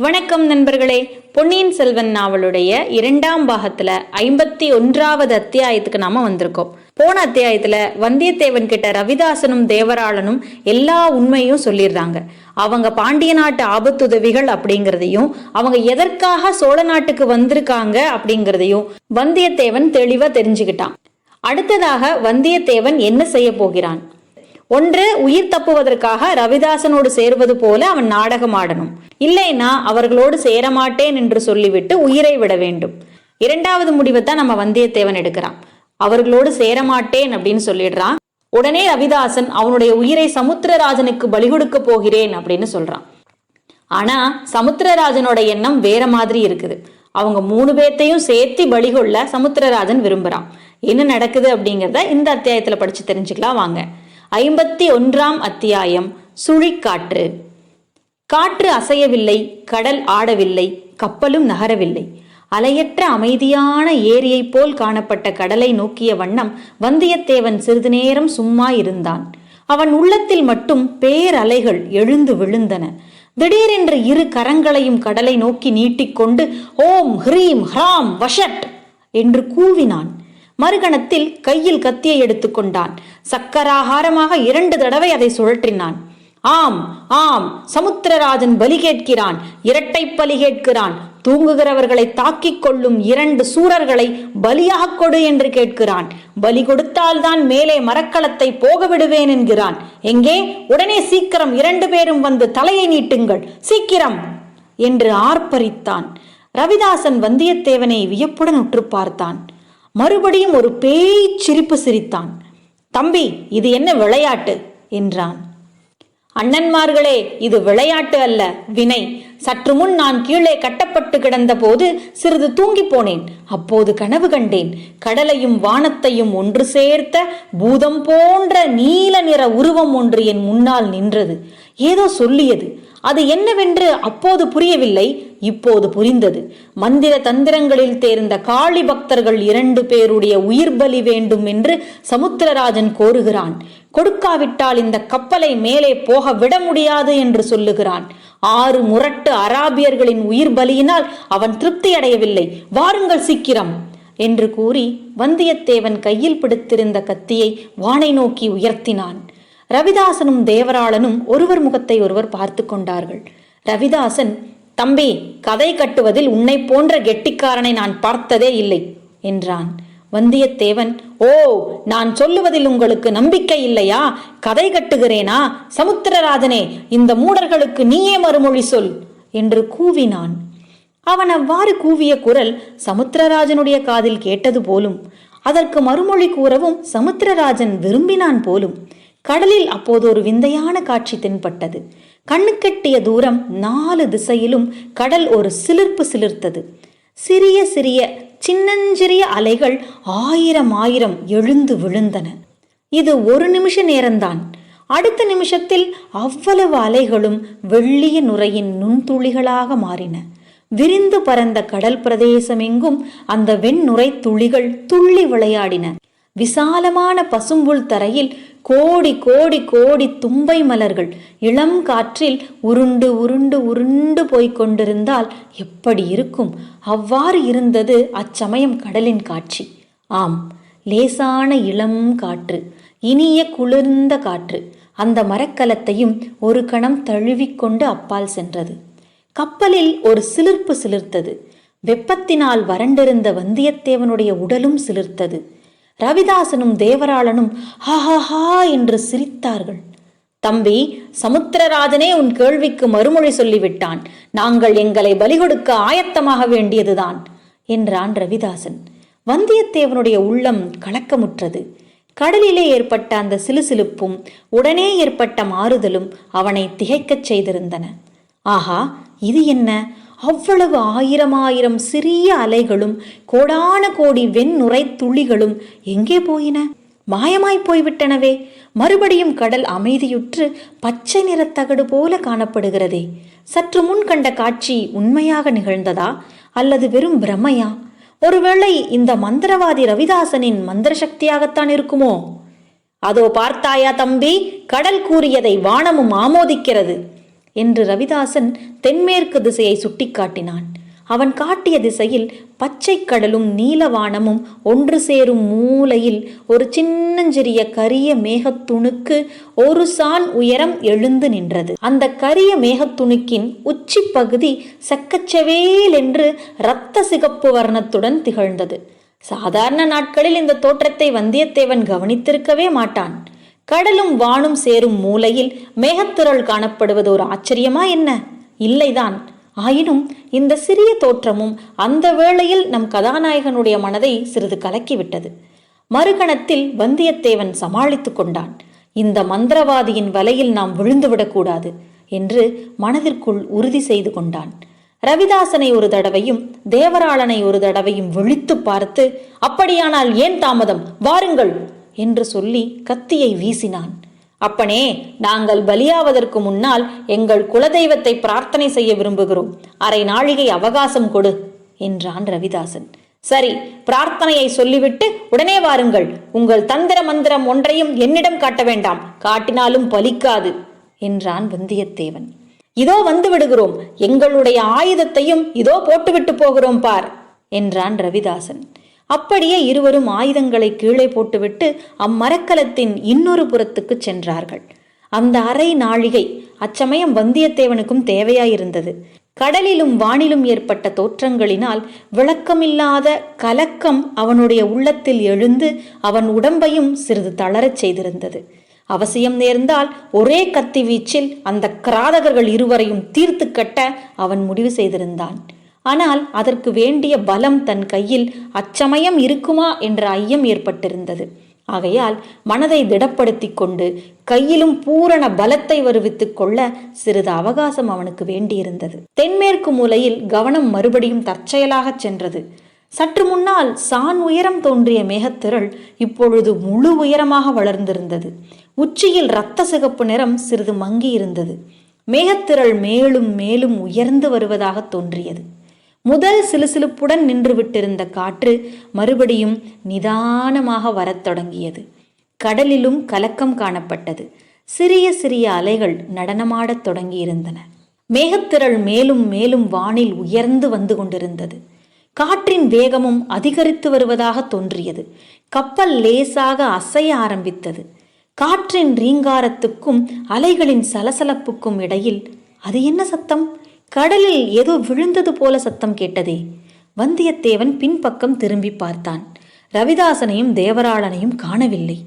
வணக்கம் நண்பர்களே. பொன்னியின் செல்வன் நாவலுடைய இரண்டாம் பாகத்துல ஐம்பத்தி ஒன்றாவது அத்தியாயத்துக்கு நாம வந்திருக்கோம். போன அத்தியாயத்துல வந்தியத்தேவன் கிட்ட ரவிதாசனும் தேவராளனும் எல்லா உண்மையும் சொல்லிடுறாங்க. அவங்க பாண்டிய நாட்டு ஆபத்துதவிகள் அப்படிங்கிறதையும் அவங்க எதற்காக சோழ நாட்டுக்கு வந்திருக்காங்க அப்படிங்கிறதையும் வந்தியத்தேவன் தெளிவா தெரிஞ்சுக்கிட்டான். அடுத்ததாக வந்தியத்தேவன் என்ன செய்ய போகிறான்? ஒன்று உயிர் தப்புவதற்காக ரவிதாசனோடு சேர்வது போல அவன் நாடகம் ஆடணும். இல்லைன்னா அவர்களோடு சேரமாட்டேன் என்று சொல்லிவிட்டு உயிரை விட வேண்டும். இரண்டாவது முடிவை தான் நம்ம வந்தியத்தேவன் எடுக்கிறான். அவர்களோடு சேரமாட்டேன் அப்படின்னு சொல்லிடுறான். உடனே ரவிதாசன் அவனுடைய உயிரை சமுத்திரராஜனுக்கு பலி கொடுக்க போகிறேன் அப்படின்னு சொல்றான். ஆனா சமுத்திரராஜனோட எண்ணம் வேற மாதிரி இருக்குது. அவங்க மூணு பேர்த்தையும் சேர்த்து பலிகொள்ள சமுத்திரராஜன் விரும்புறான். என்ன நடக்குது அப்படிங்கிறத இந்த அத்தியாயத்துல படிச்சு தெரிஞ்சுக்கலாம். வாங்க. ஐம்பத்தி ஒன்றாம் அத்தியாயம் சுழிக்காற்று. காற்று அசையவில்லை கடல் ஆடவில்லை கப்பலும் நகரவில்லை. அலையற்ற அமைதியான ஏரியைப் போல் காணப்பட்ட கடலை நோக்கிய வண்ணம் வந்தியத்தேவன் சிறிது நேரம் சும்மா இருந்தான். அவன் உள்ளத்தில் மட்டும் பேரலைகள் எழுந்து விழுந்தன. திடீரென்று இரு கரங்களையும் கடலை நோக்கி நீட்டிக்கொண்டு ஓம் ஹ்ரீம் ஹ்ராம் வஷட் என்று கூவினான். மறுகணத்தில் கையில் கத்தியை எடுத்துக்கொண்டான் சக்கராகாரமாக இரண்டு தடவை அதை சுழற்றினான். ஆம் ஆம் சமுத்திரராஜன் பலி கேட்கிறான் இரட்டை பலி கேட்கிறான் தூங்குகிறவர்களை தாக்கிக் கொள்ளும் இரண்டு சூரர்களை பலியாக கொடு என்று கேட்கிறான். பலி கொடுத்தால்தான் மேலே மரக்கலத்தை போக விடுவேன் என்கிறான். எங்கே? உடனே சீக்கிரம் இரண்டு பேரும் வந்து தலையை நீட்டுங்கள். சீக்கிரம்! என்று ஆர்ப்பரித்தான். ரவிதாசன் வந்தியத்தேவனை வியப்புடன் உற்று பார்த்தான். மறுபடியும் ஒரு பேய் சிரிப்பு சிரித்தான். தம்பி இது என்ன விளையாட்டு? என்றான். அண்ணன்மார்களே இது விளையாட்டு அல்ல வினை. சற்று முன் நான் கீழே கட்டப்பட்டு கிடந்தபோது சிறிது தூங்கி போனேன். அப்போது கனவு கண்டேன். கடலையும் வானத்தையும் ஒன்று சேர்த்த பூதம் போன்ற நீல நிற உருவம் ஒன்று என் முன்னால் நின்றது. ஏதோ சொல்லியது. அது என்னவென்று அப்போது புரியவில்லை இப்போது புரிந்தது. மந்திர தந்திரங்களில் தேர்ந்த காளி பக்தர்கள் இரண்டு பேருடைய உயிர் பலி வேண்டும் என்று சமுத்திரராஜன் கோருகிறான். கொடுக்காவிட்டால் இந்த கப்பலை மேலே போக விட முடியாது என்று சொல்லுகிறான். ஆறு முரட்டு அராபியர்களின் உயிர் பலியினால் அவன் திருப்தி அடையவில்லை. வாருங்கள் சீக்கிரம் என்று கூறி வந்தியத்தேவன் கையில் பிடித்திருந்த கத்தியை வானை நோக்கி உயர்த்தினான். ரவிதாசனும் தேவராளனும் ஒருவர் முகத்தை ஒருவர் பார்த்து கொண்டார்கள். ரவிதாசன் தம்பி கதை கட்டுவதில் உன்னை போன்ற கெட்டிக்காரனை நான் பார்த்ததே இல்லை என்றான். வந்தியத்தேவன் ஓ நான் சொல்லுவதில் உங்களுக்கு நம்பிக்கை இல்லையா? கதை கட்டுகிறேனா? சமுத்திரராஜனே இந்த மூடர்களுக்கு நீயே மறுமொழி சொல் என்று கூவினான். அவன் அவ்வாறு கூவிய குரல் சமுத்திரராஜனுடைய காதில் கேட்டது போலும் அதற்கு மறுமொழி கூறவும் சமுத்திரராஜன் விரும்பினான் போலும் கடலில் அப்போது ஒரு விந்தையான காட்சி தென்பட்டது. கண்ணுக்கெட்டிய தூரம் நாலு திசையிலும் கடல் ஒரு சிலிர்ப்பு சிலிர்த்தது. சிறிய சிறிய சின்னஞ்சிறிய அலைகள் ஆயிரம் ஆயிரம் எழுந்து விழுந்தன. இது ஒரு நிமிஷ நேரம்தான். அடுத்த நிமிஷத்தில் அவ்வளவு அலைகளும் வெள்ளிய நுரையின் நுண்துளிகளாக மாறின. விரிந்து பறந்த கடல் பிரதேசமெங்கும் அந்த வெண்ணுரை துளிகள் துள்ளி விளையாடின. விசாலமான பசும்புல் தரையில் கோடி கோடி கோடி தும்பை மலர்கள் இளம் காற்றில் உருண்டு உருண்டு உருண்டு போய்க் கொண்டிருந்தால் எப்படி இருக்கும்? அவ்வாறு இருந்தது அச்சமயம் கடலின் காட்சி. ஆம் லேசான இளம் காற்று இனிய குளிர்ந்த காற்று அந்த மரக்கலத்தையும் ஒரு கணம் தழுவிக்கொண்டு அப்பால் சென்றது. கப்பலில் ஒரு சிலிர்ப்பு சிலிர்த்தது. வெப்பத்தினால் வறண்டிருந்த வந்தியத்தேவனுடைய உடலும் சிலிர்த்தது. ரவிதாசனும் தேவராளனும் ஹஹஹா என்று சிரித்தார்கள். தம்பி சமுத்திரராஜனே உன் கேள்விக்கு மறுமொழி சொல்லிவிட்டான். நாங்கள் எங்களை பலி கொடுக்க ஆயத்தமாக வேண்டியதுதான் என்றான் ரவிதாசன். வந்தியத்தேவனுடைய உள்ளம் கலக்கமுற்றது. கடலிலே ஏற்பட்ட அந்த சிலுசிலுப்பும் உடனே ஏற்பட்ட மாறுதலும் அவனை திகைக்கச் செய்திருந்தன. ஆஹா இது என்ன? அவ்வளவு ஆயிரம் ஆயிரம் சிறிய அலைகளும் கோடான கோடி வெண்ணுரை துளிகளும் எங்கே போயின? மாயமாய் போய்விட்டனவே. மறுபடியும் கடல் அமைதியுற்று பச்சை நிறத்தகடு போல காணப்படுகிறதே. சற்று முன் கண்ட காட்சி உண்மையாக நிகழ்ந்ததா? அல்லது வெறும் பிரமையா? ஒருவேளை இந்த மந்திரவாதி ரவிதாசனின் மந்திர சக்தியாகத்தான் இருக்குமோ? அதோ பார்த்தாயா தம்பி கடல் கூறியதை வானமும் ஆமோதிக்கிறது. என்று ரவிதாசன் தென்மேற்கு திசையை சுட்டிக்காட்டினான். அவன் காட்டிய திசையில் பச்சை கடலும் நீலவானமும் ஒன்று சேரும் மூலையில் ஒரு சின்னஞ்சிறிய கரிய மேகத்துணுக்கு ஒரு சான் உயரம் எழுந்து நின்றது. அந்த கரிய மேகத்துணுக்கின் உச்சி பகுதி செக்கச்செவேல் என்று இரத்த சிகப்பு வர்ணத்துடன் திகழ்ந்தது. சாதாரண நாட்களில் இந்த தோற்றத்தை வந்தியத்தேவன் கவனித்திருக்கவே மாட்டான். கடலும் வானும் சேரும் மூலையில் மேகத்திரள் காணப்படுவது ஒரு ஆச்சரியமா என்ன? இல்லைதான். ஆயினும் இந்த சிறிய தோற்றமும் அந்த வேளையில் நம் கதாநாயகனுடைய மனதை சிறிது கலக்கிவிட்டது. மறுகணத்தில் வந்தியத்தேவன் சமாளித்து கொண்டான். இந்த மந்திரவாதியின் வலையில் நாம் விழுந்துவிடக்கூடாது என்று மனதிற்குள் உறுதி செய்து கொண்டான். ரவிதாசனை ஒரு தடவையும் தேவராளனை ஒரு தடவையும் விழித்து பார்த்து அப்படியானால் ஏன் தாமதம்? வாருங்கள். என்று சொல்லி கத்தியை வீசினான். அப்பனே நாங்கள் பலியாவதற்கு முன்னால் எங்கள் குலதெய்வத்தை பிரார்த்தனை செய்ய விரும்புகிறோம். அரை நாழிகை அவகாசம் கொடு என்றான் ரவிதாசன். சரி பிரார்த்தனையை சொல்லிவிட்டு உடனே வாருங்கள். உங்கள் தந்திர மந்திரம் ஒன்றையும் என்னிடம் காட்ட வேண்டாம். காட்டினாலும் பலிக்காது என்றான் வந்தியத்தேவன். இதோ வந்து விடுகிறோம். எங்களுடைய ஆயுதத்தையும் இதோ போட்டுவிட்டு போகிறோம் பார் என்றான் ரவிதாசன். அப்படியே இருவரும் ஆயுதங்களை கீழே போட்டுவிட்டு அம்மரக்கலத்தின் இன்னொரு புறத்துக்கு சென்றார்கள். அந்த அரை நாழிகை அச்சமயம் வந்தியத்தேவனுக்கும் தேவையாயிருந்தது. கடலிலும் வானிலும் ஏற்பட்ட தோற்றங்களினால் விளக்கமில்லாத கலக்கம் அவனுடைய உள்ளத்தில் எழுந்து அவன் உடம்பையும் சிறிது தளரச் செய்திருந்தது. அவசியம் நேர்ந்தால் ஒரே கத்தி வீச்சில் அந்த கிராதகர்கள் இருவரையும் தீர்த்து கட்ட அவன் முடிவு செய்திருந்தான். ஆனால் அதற்கு வேண்டிய பலம் தன் கையில் அச்சமயம் இருக்குமா என்ற ஐயம் ஏற்பட்டிருந்தது. ஆகையால் மனதை திடப்படுத்தி கொண்டு கையிலும் பூரண பலத்தை வருவித்துக் கொள்ள சிறிது அவகாசம் அவனுக்கு வேண்டியிருந்தது. தென்மேற்கு மூலையில் கவனம் மறுபடியும் தற்செயலாகச் சென்றது. சற்று முன்னால் சான் உயரம் தோன்றிய மேகத்திரள் இப்பொழுது முழு உயரமாக வளர்ந்திருந்தது. உச்சியில் இரத்த சிகப்பு நிறம் சிறிது மங்கி இருந்தது மேகத்திரள் மேலும் மேலும் உயர்ந்து வருவதாக தோன்றியது. முதல் சிலுசிலுப்புடன் நின்று விட்டிருந்த காற்று மறுபடியும் நிதானமாக வரத் தொடங்கியது. கடலிலும் கலக்கம் காணப்பட்டது. சிறிய சிறிய அலைகள் நடனமாடத் தொடங்கியிருந்தன. மேகத்திரள் மேலும் மேலும் வானில் உயர்ந்து வந்து கொண்டிருந்தது. காற்றின் வேகமும் அதிகரித்து வருவதாக தோன்றியது. கப்பல் லேசாக அசைய ஆரம்பித்தது. காற்றின் ரீங்காரத்துக்கும் அலைகளின் சலசலப்புக்கும் இடையில் அது என்ன சத்தம்? கடலில் ஏதோ விழுந்தது போல சத்தம் கேட்டதே. வந்தியத்தேவன் பின்பக்கம் திரும்பி பார்த்தான். ரவிதாசனையும் தேவராளனையும் காணவில்லை.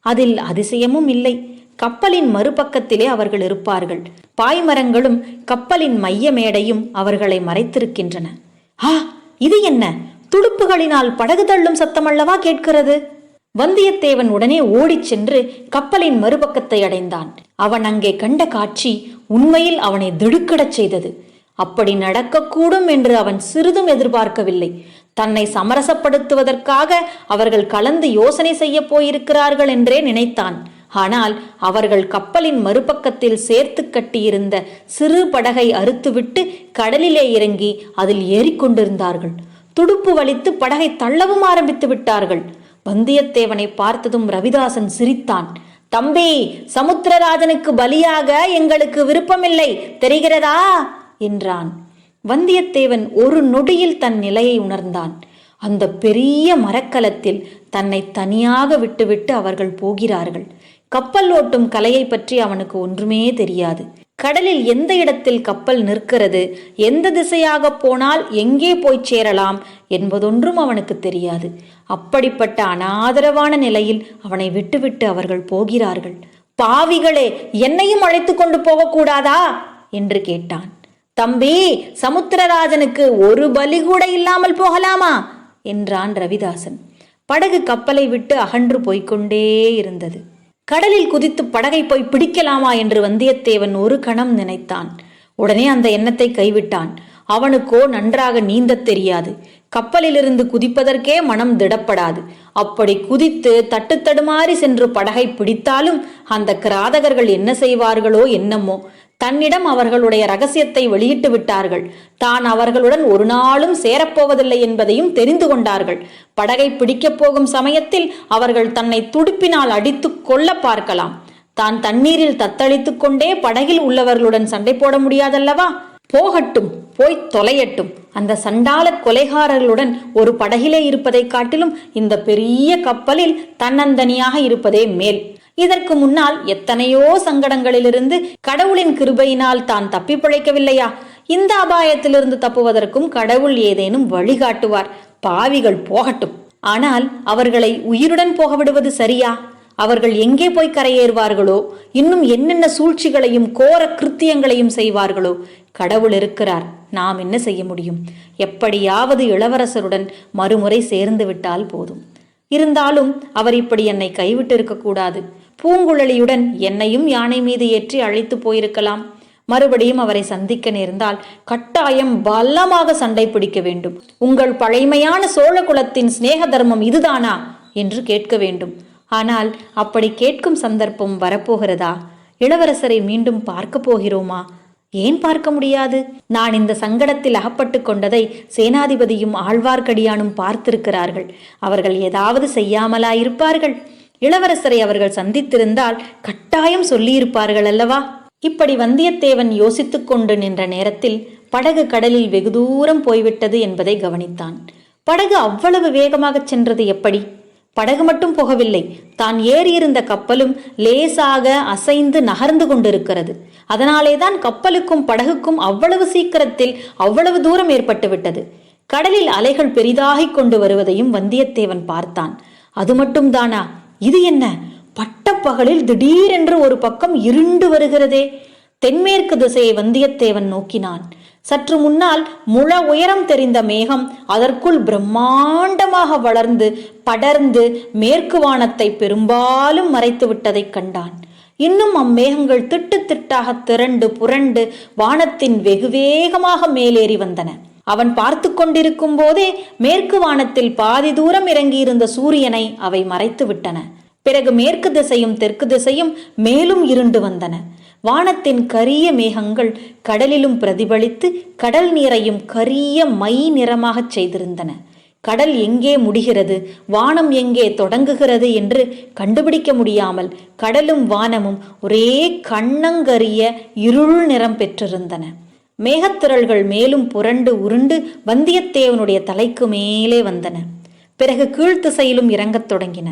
அதில் அதிசயமும் இல்லை. கப்பலின் மறுபக்கத்திலே அவர்கள் இருப்பார்கள். பாய்மரங்களும் கப்பலின் மைய மேடையும் அவர்களை மறைத்திருக்கின்றன. ஆ இது என்ன? துடுப்புகளினால் படகு தள்ளும் சத்தமல்லவா கேட்கிறது? வந்தியத்தேவன் உடனே ஓடிச் சென்று கப்பலின் மறுபக்கத்தை அடைந்தான். அவன் அங்கே கண்ட காட்சி உண்மையில் அவனை திடுக்கிடச் செய்தது. அப்படி நடக்கக்கூடும் என்று அவன் சிறிதும் எதிர்பார்க்கவில்லை. தன்னை சமரசப்படுத்துவதற்காக அவர்கள் கலந்து யோசனை செய்ய போயிருக்கிறார்கள் என்றே நினைத்தான். ஆனால் அவர்கள் கப்பலின் மறுபக்கத்தில் சேர்த்து கட்டியிருந்த சிறு படகை அறுத்துவிட்டு கடலிலே இறங்கி அதில் ஏறிக்கொண்டிருந்தார்கள் துடுப்பு வலித்து படகை தள்ளவும் ஆரம்பித்து விட்டார்கள். வந்தியத்தேவனை பார்த்ததும் ரவிதாசன் சிரித்தான். தம்பி சமுத்திரராஜனுக்கு பலியாக எங்களுக்கு விருப்பமில்லை. தெரிகிறதா? என்றான். வந்தியத்தேவன் ஒரு நொடியில் தன் நிலையை உணர்ந்தான். அந்த பெரிய மரக்கலத்தில் தன்னை தனியாக விட்டுவிட்டு அவர்கள் போகிறார்கள். கப்பல் ஓட்டும் கலையை பற்றி அவனுக்கு ஒன்றுமே தெரியாது. கடலில் எந்த இடத்தில் கப்பல் நிற்கிறது எந்த திசையாக போனால் எங்கே போய் சேரலாம் என்பதொன்றும் அவனுக்கு தெரியாது. அப்படிப்பட்ட அனாதரவான நிலையில் அவனை விட்டுவிட்டு அவர்கள் போகிறார்கள். பாவிகளே என்னையும் அழைத்து கொண்டு போகக்கூடாதா? என்று கேட்டான். தம்பி சமுத்திரராஜனுக்கு ஒரு பலி கூட இல்லாமல் போகலாமா? என்றான் ரவிதாசன். படகு கப்பலை விட்டு அகன்று போய்கொண்டே இருந்தது. கடலில் குதித்து படகை போய் பிடிக்கலாமா என்று வந்தியத்தேவன் ஒரு கணம் நினைத்தான். உடனே அந்த எண்ணத்தை கைவிட்டான். அவனுக்கோ நன்றாக நீந்தத் தெரியாது. கப்பலிலிருந்து குதிப்பதற்கே மனம் திடப்படாது. அப்படி குதித்து தட்டு தடுமாறி சென்று படகை பிடித்தாலும் அந்த கிராதகர்கள் என்ன செய்வார்களோ என்னமோ தன்னிடம் அவர்களுடைய ரகசியத்தை வெளியிட்டு விட்டார்கள். தான் அவர்களுடன் ஒரு நாளும் சேரப்போவதில்லை என்பதையும் தெரிந்து கொண்டார்கள். படகை பிடிக்கப் போகும் சமயத்தில் அவர்கள் தன்னை துடுப்பினால் அடித்து கொல்ல பார்க்கலாம். தான் தண்ணீரில் தத்தளித்துக் கொண்டே படகில் உள்ளவர்களுடன் சண்டை போட முடியாதல்லவா? போகட்டும் போய் தொலையட்டும். அந்த சண்டால கொலைகாரர்களுடன் ஒரு படகிலே இருப்பதைக் காட்டிலும் இந்த பெரிய கப்பலில் தன்னந்தனியாக இருப்பதே மேல். இதற்கு முன்னால் எத்தனையோ சங்கடங்களிலிருந்து கடவுளின் கிருபையினால் தான் தப்பி பிழைக்கவில்லையா? இந்த அபாயத்திலிருந்து தப்புவதற்கும் கடவுள் ஏதேனும் வழிகாட்டுவார். பாவிகள் போகட்டும். ஆனால் அவர்களை உயிருடன் போக விடுவது சரியா? அவர்கள் எங்கே போய் கரையேறுவார்களோ? இன்னும் என்னென்ன சூழ்ச்சிகளையும் கோர கிருத்தியங்களையும் செய்வார்களோ? கடவுள் இருக்கிறார். நாம் என்ன செய்ய முடியும்? எப்படியாவது இளவரசருடன் மறுமுறை சேர்ந்து விட்டால் போதும். இருந்தாலும் அவர் இப்படி என்னை கைவிட்டு இருக்கக்கூடாது பூங்குழலியுடன் என்னையும் யானை மீது ஏற்றி அழைத்து போயிருக்கலாம். மறுபடியும் அவரை சந்திக்க நேர்ந்தால் கட்டாயம் பலமாக சண்டை பிடிக்க வேண்டும். உங்கள் பழைமையான சோழ குலத்தின் சிநேக தர்மம் இதுதானா? என்று கேட்க வேண்டும். ஆனால் அப்படி கேட்கும் சந்தர்ப்பம் வரப்போகிறதா? இளவரசரை மீண்டும் பார்க்க போகிறோமா? ஏன் பார்க்க முடியாது? நான் இந்த சங்கடத்தில் அகப்பட்டு கொண்டதை சேனாதிபதியும் ஆழ்வார்க்கடியானும் பார்த்திருக்கிறார்கள். அவர்கள் ஏதாவது செய்யாமலா இருப்பார்கள் இளவரசரை அவர்கள் சந்தித்திருந்தால் கட்டாயம் சொல்லியிருப்பார்கள் அல்லவா? இப்படி வந்தியத்தேவன் யோசித்துக் கொண்டு நின்ற நேரத்தில் படகு கடலில் வெகு தூரம் போய்விட்டது என்பதை கவனித்தான். படகு அவ்வளவு வேகமாகச் சென்றது எப்படி? படகு மட்டும் போகவில்லை தான் ஏறியிருந்த கப்பலும் லேசாக அசைந்து நகர்ந்து கொண்டிருக்கிறது. அதனாலேதான் கப்பலுக்கும் படகுக்கும் அவ்வளவு சீக்கிரத்தில் அவ்வளவு தூரம் ஏற்பட்டுவிட்டது கடலில் அலைகள் பெரிதாகிக் கொண்டு வருவதையும் வந்தியத்தேவன் பார்த்தான். அது மட்டும் தானா இது என்ன? பட்டப்பகலில் திடீரென்று ஒரு பக்கம் இருண்டு வருகிறதே. தென்மேற்கு திசையை வந்தியத்தேவன் நோக்கினான். சற்று முன்னால் முழ உயரம் தெரிந்த மேகம் அதற்குள் பிரம்மாண்டமாக வளர்ந்து படர்ந்து மேற்கு வானத்தை பெரும்பாலும் மறைத்து விட்டதைக் கண்டான். இன்னும் அம்மேகங்கள் திட்டு திட்டாக திரண்டு புரண்டு வானத்தின் வெகு வேகமாக மேலேறி வந்தன. அவன் பார்த்து கொண்டிருக்கும் போதே மேற்கு வானத்தில் பாதி தூரம் இறங்கியிருந்த சூரியனை அவை மறைத்து விட்டன பிறகு மேற்கு திசையும் தெற்கு திசையும் மேலும் இருண்டு வந்தன. வானத்தின் கரிய மேகங்கள் கடலிலும் பிரதிபலித்து கடல் நீரையும் கரிய மை நிறமாகச் செய்திருந்தன. கடல் எங்கே முடிகிறது வானம் எங்கே தொடங்குகிறது என்று கண்டுபிடிக்க முடியாமல் கடலும் வானமும் ஒரே கண்ணங்கரிய இருள் நிறம் பெற்றிருந்தன. மேகத்திரள்கள் மேலும் புரண்டு உருண்டு வந்தியத்தேவனுடைய தலைக்கு மேலே வந்தன. பிறகு கீழ்த்திசையிலும் இறங்கத் தொடங்கின.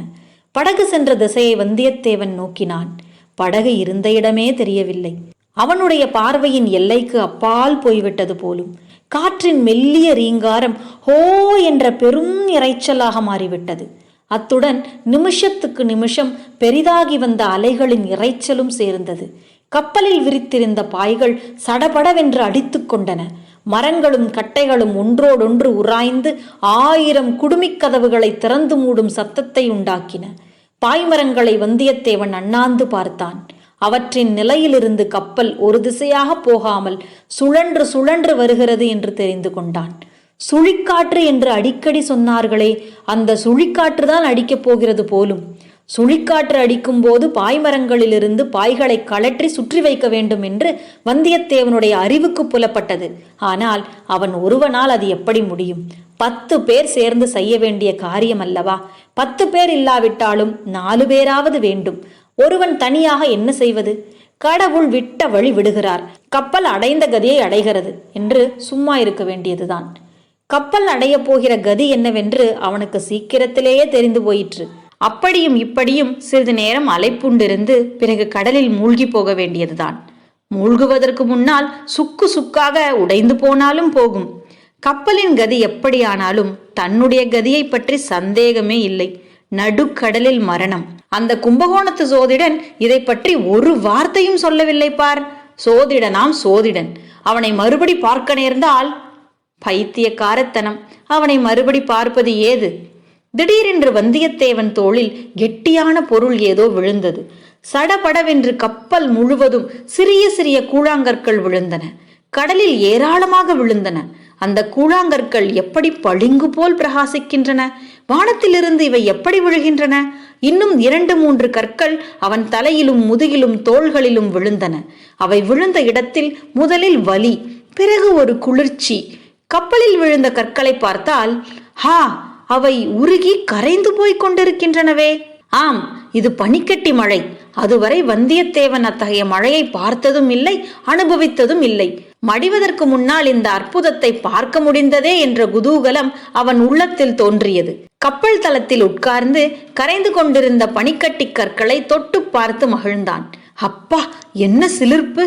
படகு சென்ற திசையை வந்தியத்தேவன் நோக்கினான். படகு இருந்த இடமே தெரியவில்லை. அவனுடைய பார்வையின் எல்லைக்கு அப்பால் போய்விட்டது போலும் காற்றின் மெல்லிய ரீங்காரம் ஹோ என்ற பெரும் இரைச்சலாக மாறிவிட்டது. அத்துடன் நிமிஷத்துக்கு நிமிஷம் பெரிதாகி வந்த அலைகளின் இரைச்சலும் சேர்ந்தது. கப்பலில் விரித்திருந்த பாய்கள் சடபடவென்று அடித்துக் கொண்டன. மரங்களும் கட்டைகளும் ஒன்றோடொன்று உராய்ந்து ஆயிரம் குடுமிக் கதவுகளை திறந்து மூடும் சத்தத்தை உண்டாக்கின. பாய்மரங்களை வந்தியத்தேவன் அண்ணாந்து பார்த்தான். அவற்றின் நிலையிலிருந்து கப்பல் ஒரு திசையாக போகாமல் சுழன்று சுழன்று வருகிறது என்று தெரிந்து கொண்டான். சுழிக்காற்று என்று அடிக்கடி சொன்னார்களே அந்த சுழிக்காற்று தான் அடிக்கப் போகிறது போலும். சுழிக்காற்று அடிக்கும் போது பாய்மரங்களிலிருந்து பாய்களை கழற்றி சுற்றி வைக்க வேண்டும் என்று வந்தியத்தேவனுடைய அறிவுக்கு புலப்பட்டது. ஆனால் அவன் ஒருவனால் அது எப்படி முடியும்? பத்து பேர் சேர்ந்து செய்ய வேண்டிய காரியம் அல்லவா பத்து பேர் இல்லாவிட்டாலும் நாலு பேராவது வேண்டும். ஒருவன் தனியாக என்ன செய்வது? கடவுள் விட்ட வழி விடுகிறார். கப்பல் அடைந்த கதியை அடைகிறது என்று சும்மா இருக்க வேண்டியதுதான். கப்பல் அடையப் போகிற கதி என்னவென்று அவனுக்கு சீக்கிரத்திலேயே தெரிந்து போயிற்று. அப்படியும் இப்படியும் சிறிது நேரம் அலைப்புண்டிருந்து பிறகு கடலில் மூழ்கி போக வேண்டியதுதான். மூழ்குவதற்கு முன்னால் சுக்கு சுக்காக உடைந்து போனாலும் போகும். கப்பலின் கதி எப்படியானாலும் தன்னுடைய கதியை பற்றி சந்தேகமே இல்லை. நடுக்கடலில் மரணம். அந்த கும்பகோணத்து சோதிடன் இதை பற்றி ஒரு வார்த்தையும் சொல்லவில்லை பார். சோதிடனாம் சோதிடன். அவனை மறுபடி பார்க்க நேர்ந்தால் பைத்தியக்காரத்தனம். அவனை மறுபடி பார்ப்பது ஏது? திடீரென்று வந்தியத்தேவன் தோளில் கெட்டியான பொருள் ஏதோ விழுந்தது. சடபடவென்று கப்பல் முழுவதும் சிறிய சிறிய கூழாங்கற்கள் விழுந்தன. கடலில் ஏராளமாக விழுந்தன. அந்த கூழாங்கற்கள் எப்படி பளிங்கு போல் பிரகாசிக்கின்றன? வானத்திலிருந்து இவை எப்படி விழுகின்றன? இன்னும் இரண்டு மூன்று கற்கள் அவன் தலையிலும் முதுகிலும் தோள்களிலும் விழுந்தன. அவை விழுந்த இடத்தில் முதலில் வலி பிறகு ஒரு குளிர்ச்சி. கப்பலில் விழுந்த கற்களை பார்த்தால் ஹா அவை உருகி கரைந்து போய்க் கொண்டிருக்கின்றனவே. ஆம் இது பனிக்கட்டி மழை. அதுவரை வந்தியத்தேவன் அத்தகைய மழையை பார்த்ததும் இல்லை அனுபவித்ததும் இல்லை. மடிவதற்கு முன்னால் இந்த அற்புதத்தை பார்க்க முடிந்ததே என்ற குதூகலம் அவன் உள்ளத்தில் தோன்றியது. கப்பல் தளத்தில் உட்கார்ந்து கரைந்து கொண்டிருந்த பனிக்கட்டி கற்களை தொட்டு பார்த்து மகிழ்ந்தான். அப்பா என்ன சிலிர்ப்பு!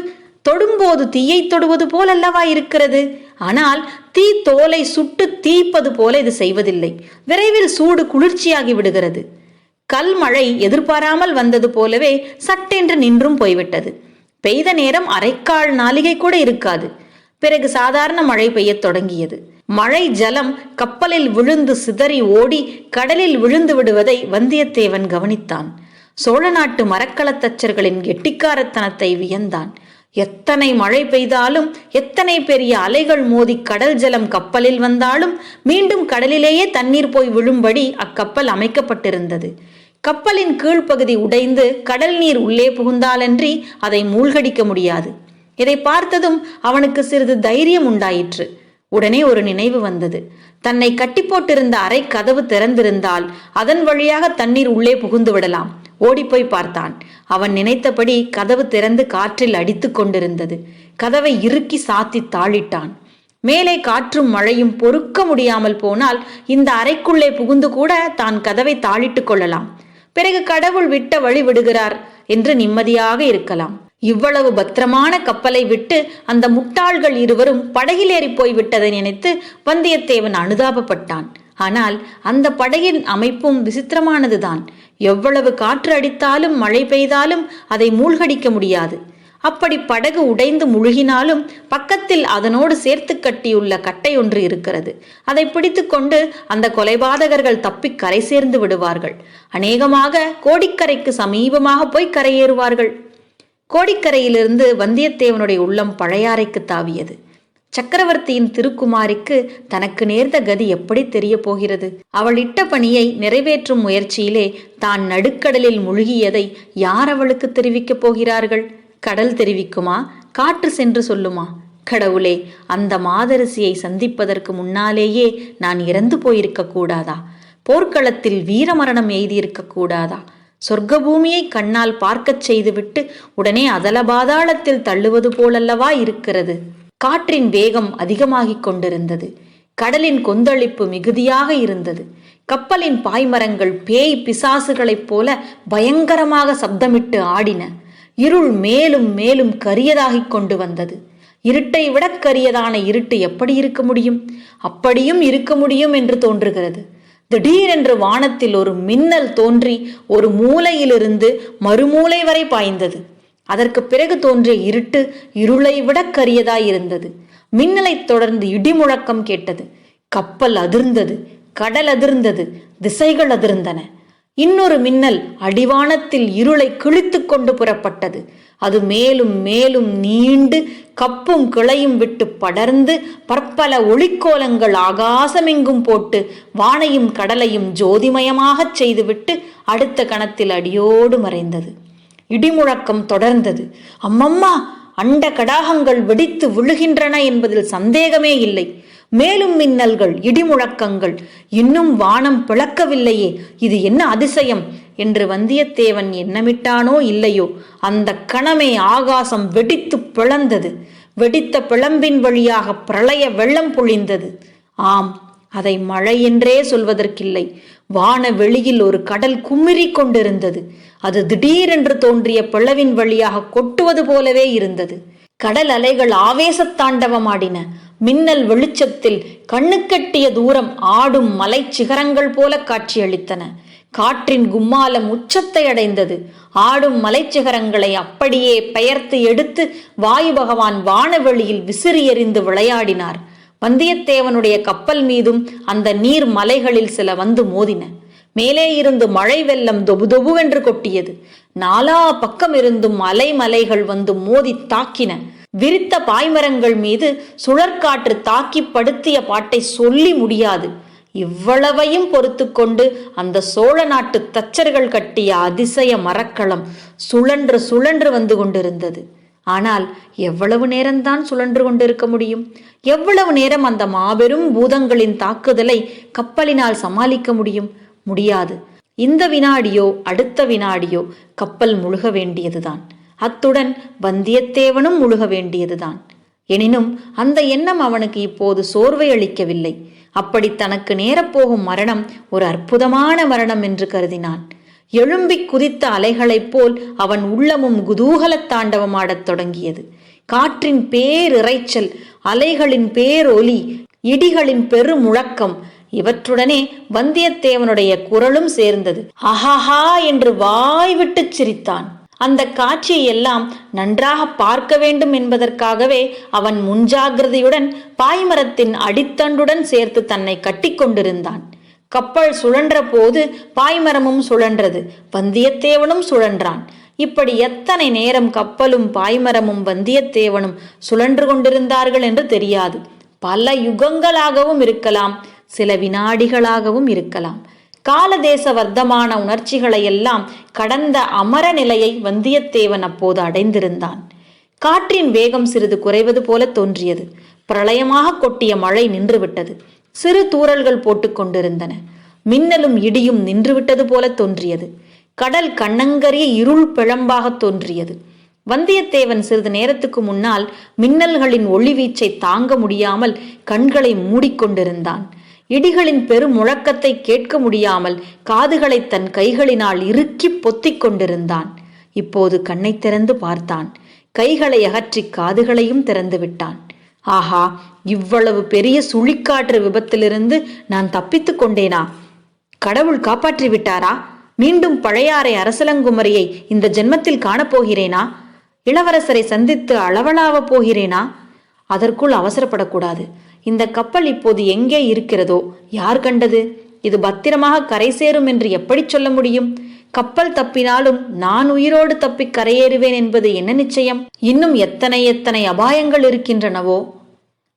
தொடும்போது தீயை தொடுவது போல் அல்லவா இருக்கிறது? ஆனால் தீ தோலை சுட்டு தீப்பது போல இது செய்வதில்லை. விரைவில் சூடு குளிர்ச்சியாகி விடுகிறது. கல்மழை எதிர்பாராமல் வந்தது போலவே சட்டென்று நின்றும் போய்விட்டது. பெய்த நேரம் அரைக்கால் நாளிகை கூட இருக்காது. பிறகு சாதாரண மழை பெய்யத் தொடங்கியது. மழை ஜலம் கப்பலில் விழுந்து சிதறி ஓடி கடலில் விழுந்து விடுவதை வந்தியத்தேவன் கவனித்தான். சோழ நாட்டு மரக்கலத்தச்சர்களின் கெட்டிக்காரத்தனத்தை வியந்தான். எத்தனை மழை பெய்தாலும் எத்தனை பெரிய அலைகள் மோதி கடல் ஜலம் கப்பலில் வந்தாலும் மீண்டும் கடலிலேயே தண்ணீர் போய் விழும்படி அக்கப்பல் அமைக்கப்பட்டிருந்தது. கப்பலின் கீழ்ப்பகுதி உடைந்து கடல் நீர் உள்ளே புகுந்தாலன்றி அதை மூழ்கடிக்க முடியாது. இதை பார்த்ததும் அவனுக்கு சிறிது தைரியம் உண்டாயிற்று. உடனே ஒரு நினைவு வந்தது. தன்னை கட்டி போட்டிருந்த அறை கதவு திறந்திருந்தால் அதன் வழியாக தண்ணீர் உள்ளே புகுந்து விடலாம். ஓடிப்போய் பார்த்தான். அவன் நினைத்தபடி கதவு திறந்து காற்றில் அடித்து கொண்டிருந்தது. கதவை இறுக்கி சாத்தி தாளிட்டான். மேலே காற்றும் மழையும் பொறுக்க முடியாமல் போனால் இந்த அறைக்குள்ளே புகுந்து கூட தான் கதவை தாளிட்டுக் கொள்ளலாம். பிறகு கடவுள் விட்ட வழி விடுகிறார் என்று நிம்மதியாக இருக்கலாம். இவ்வளவு பத்திரமான கப்பலை விட்டு அந்த முட்டாள்கள் இருவரும் படகிலேறி போய்விட்டதை நினைத்து வந்தியத்தேவன் அனுதாபப்பட்டான். ஆனால் அந்த படையின் அமைப்பும் விசித்திரமானதுதான். எவ்வளவு காற்று அடித்தாலும் மழை பெய்தாலும் அதை மூழ்கடிக்க முடியாது. அப்படி படகு உடைந்து முழுகினாலும் பக்கத்தில் அதனோடு சேர்த்து கட்டியுள்ள கட்டை ஒன்று இருக்கிறது. அதை பிடித்துக்கொண்டு அந்த கொலைபாதகர்கள் தப்பி கரை சேர்ந்து விடுவார்கள். அநேகமாக கோடிக்கரைக்கு சமீபமாக போய் கரையேறுவார்கள். கோடிக்கரையிலிருந்து வந்தியத்தேவனுடைய உள்ளம் பழையாறைக்கு தாவியது. சக்கரவர்த்தியின் திருக்குமாரிக்கு தனக்கு நேர்ந்த கதி எப்படி தெரிய போகிறது? அவள் இட்ட பணியை நிறைவேற்றும் முயற்சியிலே தான் நடுக்கடலில் முழுகியதை யார் அவளுக்கு தெரிவிக்கப் போகிறார்கள்? கடல் தெரிவிக்குமா? காற்று சென்று சொல்லுமா? கடவுளே அந்த மாதரசியை சந்திப்பதற்கு முன்னாலேயே நான் இறந்து போயிருக்க கூடாதா? போர்க்களத்தில் வீரமரணம் எய்தியிருக்க கூடாதா? சொர்க்க பூமியை கண்ணால் பார்க்கச் செய்துவிட்டு உடனே அதல பாதாளத்தில் தள்ளுவது போலல்லவா இருக்கிறது? காற்றின் வேகம் அதிகமாகிக் கொண்டிருந்தது. கடலின் கொந்தளிப்பு மிகுதியாக இருந்தது. கப்பலின் பாய்மரங்கள் பேய் பிசாசுகளைப் போல பயங்கரமாக சப்தமிட்டு ஆடின. இருள் மேலும் மேலும் கரியதாகிக் கொண்டு வந்தது. இருட்டை விட கரியதான இருட்டு எப்படி இருக்க முடியும்? அப்படியும் இருக்க முடியும் என்று தோன்றுகிறது. திடீரென்று வானத்தில் ஒரு மின்னல் தோன்றி ஒரு மூலையிலிருந்து மறுமூலை வரை பாய்ந்தது. அதற்கு பிறகு தோன்றிய இருட்டு இருளை விட கரியதாயிருந்தது. மின்னலைத் தொடர்ந்து இடி முழக்கம் கேட்டது. கப்பல் அதிர்ந்தது. கடல் அதிர்ந்தது. திசைகள் அதிர்ந்தன. இன்னொரு மின்னல் அடிவானத்தில் இருளை கிழித்து கொண்டு புறப்பட்டது. அது மேலும் மேலும் நீண்டு கப்பும் கிளையும் விட்டு படர்ந்து பற்பல ஒளிக்கோலங்கள் ஆகாசமெங்கும் போட்டு வானையும் கடலையும் ஜோதிமயமாகச் செய்துவிட்டு அடுத்த கணத்தில் அடியோடு மறைந்தது. இடிமுழக்கம் தொடர்ந்தது. அம்மம்மா அண்ட கடாகங்கள் வெடித்து விழுகின்றன என்பதில் சந்தேகமே இல்லை. மேலும் மின்னல்கள் இடிமுழக்கங்கள் இன்னும் வானம் பிளக்கவில்லையே இது என்ன அதிசயம்? என்று வந்தியத்தேவன் எண்ணமிட்டானோ இல்லையோ அந்த கணமே ஆகாசம் வெடித்து பிளந்தது. வெடித்த பிளம்பின் வழியாக பிரளய வெள்ளம் பொழிந்தது. ஆம் அதை மழை என்றே சொல்வதற்கில்லை. வான வெளியில் ஒரு கடல் கும்மிரி கொண்டிருந்தது. அது திடீரென்று தோன்றிய பிளவின் வழியாக கொட்டுவது போலவே இருந்தது. கடல் அலைகள் ஆவேசத்தாண்டவமாடின மின்னல் வெளிச்சத்தில் கண்ணுக்கெட்டிய தூரம் ஆடும் மலை சிகரங்கள் போல காட்சியளித்தன. காற்றின் கும்மாலம் உச்சத்தை அடைந்தது. ஆடும் மலைச்சிகரங்களை அப்படியே பெயர்த்து எடுத்து வாயு பகவான் வானவெளியில் விசிறி எறிந்து விளையாடினார். வந்தியத்தேவனுடைய கப்பல் மீதும் அந்த நீர் மலைகளில் சில வந்து மோதின. மேலே இருந்து மழை வெள்ளம் தொபு தொபுவென்று கொட்டியது. நாலா பக்கம் இருந்தும் அலை மலைகள் வந்து மோதி தாக்கின. விரித்த பாய்மரங்கள் மீது சுழற்காற்று தாக்கி படுத்திய பாட்டை சொல்லி முடியாது. இவ்வளவையும் பொறுத்து கொண்டு அந்த சோழ நாட்டு தச்சர்கள் கட்டிய அதிசய மரக்களம் சுழன்று சுழன்று வந்து கொண்டிருந்தது. ஆனால் எவ்வளவு நேரம்தான் சுழன்று கொண்டிருக்க முடியும்? எவ்வளவு நேரம் அந்த மாபெரும் பூதங்களின் தாக்குதலை கப்பலினால் சமாளிக்க முடியும்? முடியாது. இந்த வினாடியோ அடுத்த வினாடியோ கப்பல் முழுக வேண்டியதுதான். அத்துடன் வந்தியத்தேவனும் முழுக வேண்டியதுதான். எனினும் அந்த எண்ணம் அவனுக்கு இப்போது சோர்வை அளிக்கவில்லை. அப்படி தனக்கு நேரப்போகும் மரணம் ஒரு அற்புதமான மரணம் என்று கருதினான். எழும்பிக் குதித்த அலைகளைப் போல் அவன் உள்ளமும் குதூகலத் தாண்டவமாடத் தொடங்கியது. காற்றின் பேரிரைச்சல் அலைகளின் பேரொலி இடிகளின் பெருமுழக்கம் இவற்றுடனே வந்தியத்தேவனுடைய குரலும் சேர்ந்தது. அஹாஹா என்று வாய் விட்டுச் சிரித்தான். அந்த காட்சியை எல்லாம் நன்றாக பார்க்க வேண்டும் என்பதற்காகவே அவன் முன்ஜாகிரதையுடன் பாய்மரத்தின் அடித்தண்டுடன் சேர்த்து தன்னை கட்டிக்கொண்டிருந்தான் கப்பல் சுழன்ற போது பாய்மரமும் சுழன்றது வந்தியத்தேவனும் சுழன்றான். இப்படி எத்தனை நேரம் கப்பலும் பாய்மரமும் வந்தியத்தேவனும் சுழன்று கொண்டிருந்தார்கள் என்று தெரியாது. பல யுகங்களாகவும் இருக்கலாம். சில வினாடிகளாகவும் இருக்கலாம். காலதேச வர்த்தமான உணர்ச்சிகளை எல்லாம் கடந்த அமர நிலையை வந்தியத்தேவன் அப்போது அடைந்திருந்தான். காற்றின் வேகம் சிறிது குறைவது போல தோன்றியது. பிரளயமாக கொட்டிய மழை நின்றுவிட்டது. சிறு தூறல்கள் போட்டுக் கொண்டிருந்தன. மின்னலும் இடியும் நின்றுவிட்டது போல தோன்றியது. கடல் கண்ணங்கரிய இருள் பிழம்பாக தோன்றியது. வந்தியத்தேவன் சிறிது நேரத்துக்கு முன்னால் மின்னல்களின் ஒளிவீச்சை தாங்க முடியாமல் கண்களை மூடிக்கொண்டிருந்தான் இடிகளின் பெருமுழக்கத்தை கேட்க முடியாமல் காதுகளை தன் கைகளினால் இறுக்கி பொத்திக் கொண்டிருந்தான். இப்போது கண்ணை திறந்து பார்த்தான். கைகளை அகற்றி காதுகளையும் திறந்து விட்டான். ஆஹா இவ்வளவு பெரிய சுழிக்காற்று விபத்திலிருந்து நான் தப்பித்துக் கொண்டேனா? கடவுள் காப்பாற்றி விட்டாரா? மீண்டும் பழையாறை அரசலங்குமரியை இந்த ஜென்மத்தில் காணப்போகிறேனா? இளவரசரை சந்தித்து அளவலாவப் போகிறேனா? அதற்குள் அவசரப்படக்கூடாது. இந்த கப்பல் இப்போது எங்கே இருக்கிறதோ யார் கண்டது? இது பத்திரமாக கரை சேரும் என்று எப்படி சொல்ல முடியும்? கப்பல் தப்பினாலும் நான் உயிரோடு தப்பி கரையேறுவேன் என்பது என்ன நிச்சயம்? இன்னும் எத்தனை எத்தனை அபாயங்கள் இருக்கின்றனவோ?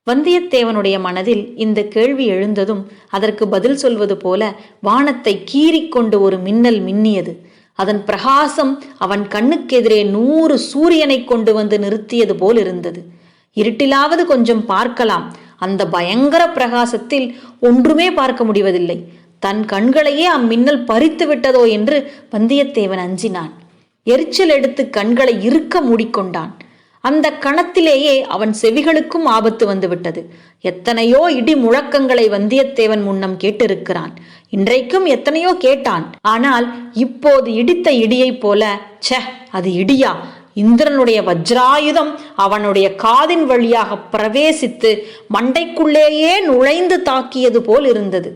வந்தியத்தேவனுடைய மனதில் இந்த கேள்வி எழுந்ததும் அதற்கு பதில் சொல்வது போல வானத்தை கீறிக்கொண்டு ஒரு மின்னல் மின்னியது. அதன் பிரகாசம் அவன் கண்ணுக்கெதிரே நூறு சூரியனை கொண்டு வந்து நிறுத்தியது போல் இருந்தது. இருட்டிலாவது கொஞ்சம் பார்க்கலாம். அந்த பயங்கர பிரகாசத்தில் ஒன்றுமே பார்க்க முடிவதில்லை. தன் கண்களையே அம்மின்னல் பறித்து விட்டதோ என்று வந்தியத்தேவன் அஞ்சினான். எரிச்சல் எடுத்து கண்களை இறுக்க மூடிக்கொண்டான். அந்த கணத்திலேயே அவன் செவிகளுக்கும் ஆபத்து வந்துவிட்டது. எத்தனையோ இடி முழக்கங்களை வந்தியத்தேவன் முன்னம் கேட்டிருக்கிறான். இன்றைக்கும் எத்தனையோ கேட்டான். ஆனால் இப்போது இடித்த இடியைப் போல ச அது இடியா? இந்திரனுடைய வஜ்ராயுதம் அவனுடைய காதின் வழியாக பிரவேசித்து மண்டைக்குள்ளேயே நுழைந்து தாக்கியது போல் இருந்தது.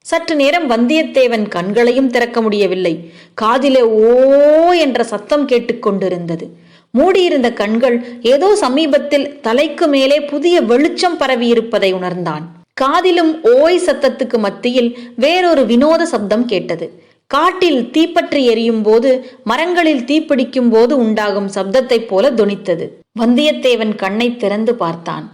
சற்று நேரம் வந்தியத்தேவன் கண்களையும் திறக்க முடியவில்லை. காதிலே ஓ என்ற சத்தம் கேட்டுக்கொண்டிருந்தது மூடியிருந்த கண்கள் ஏதோ சமீபத்தில் தலைக்கு மேலே புதிய வெளிச்சம் பரவியிருப்பதை உணர்ந்தான். காதிலும் ஓய் சத்தத்துக்கு மத்தியில் வேறொரு வினோத சப்தம் கேட்டது. காட்டில் தீப்பற்றி எரியும் போது மரங்களில் தீப்பிடிக்கும் போது உண்டாகும் சப்தத்தைப் போல தொனித்தது வந்தியத்தேவன் கண்ணை திறந்து பார்த்தான்.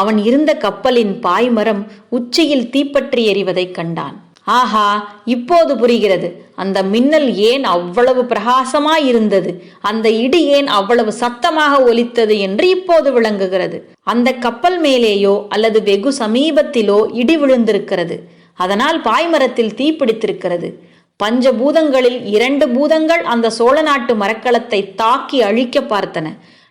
அவன் இருந்த கப்பலின் பாய்மரம் உச்சியில் தீப்பற்றி எறிவதைக் கண்டான். ஆஹா இப்போது புரிகிறது. அந்த மின்னல் ஏன் அவ்வளவு பிரகாசமாய் இருந்தது? அந்த இடி ஏன் அவ்வளவு சத்தமாக ஒலித்தது என்று இப்போது விளங்குகிறது. அந்த கப்பல் மேலேயோ அல்லது வெகு சமீபத்திலோ இடி விழுந்திருக்கிறது. அதனால் பாய்மரத்தில் தீப்பிடித்திருக்கிறது பஞ்சபூதங்களில் இரண்டு பூதங்கள் அந்த சோழ நாட்டு மரக்கலத்தை தாக்கி அழிக்க பார்த்தன.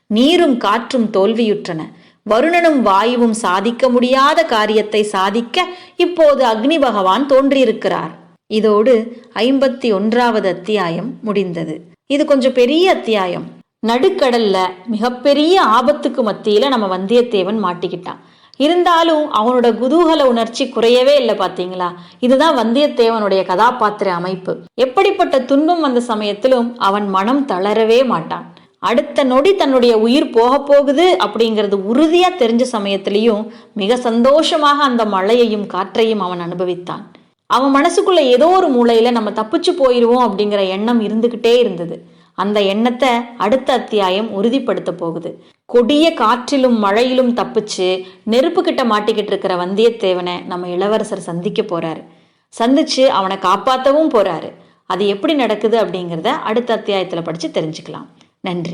நீரும் காற்றும் தோல்வியுற்றன. வருணனும் வாயுவும் சாதிக்க முடியாத காரியத்தை சாதிக்க இப்போது அக்னி பகவான் தோன்றியிருக்கிறார். இதோடு ஐம்பத்தி ஒன்றாவது அத்தியாயம் முடிந்தது. இது கொஞ்சம் பெரிய அத்தியாயம். நடுக்கடல்ல மிகப்பெரிய ஆபத்துக்கு மத்தியில நம்ம வந்தியத்தேவன் மாட்டிக்கிட்டான். இருந்தாலும் அவனோட குதூகல உணர்ச்சி குறையவே இல்லை பார்த்தீங்களா இதுதான் வந்தியத்தேவனுடைய கதாபாத்திர அமைப்பு. எப்படிப்பட்ட துன்பம் வந்த சமயத்திலும் அவன் மனம் தளரவே மாட்டான். அடுத்த நொடி தன்னுடைய உயிர் போக போகுது அப்படிங்கிறது உறுதியா தெரிஞ்ச சமயத்திலையும் மிக சந்தோஷமாக அந்த மழையையும் காற்றையும் அவன் அனுபவித்தான். அவன் மனசுக்குள்ள ஏதோ ஒரு மூளையில நம்ம தப்பிச்சு போயிடுவோம் அப்படிங்கிற எண்ணம் இருந்துகிட்டே இருந்தது. அந்த எண்ணத்தை அடுத்த அத்தியாயம் உறுதிப்படுத்த போகுது. கொடிய காற்றிலும் மழையிலும் தப்பிச்சு நெருப்பு கிட்ட மாட்டிக்கிட்டு இருக்கிற வந்தியத்தேவனை நம்ம இளவரசர் சந்திக்க போறாரு. சந்திச்சு அவனை காப்பாற்றவும் போறாரு. அது எப்படி நடக்குது அப்படிங்கிறத அடுத்த அத்தியாயத்தில் படித்து தெரிஞ்சுக்கலாம். நன்றி.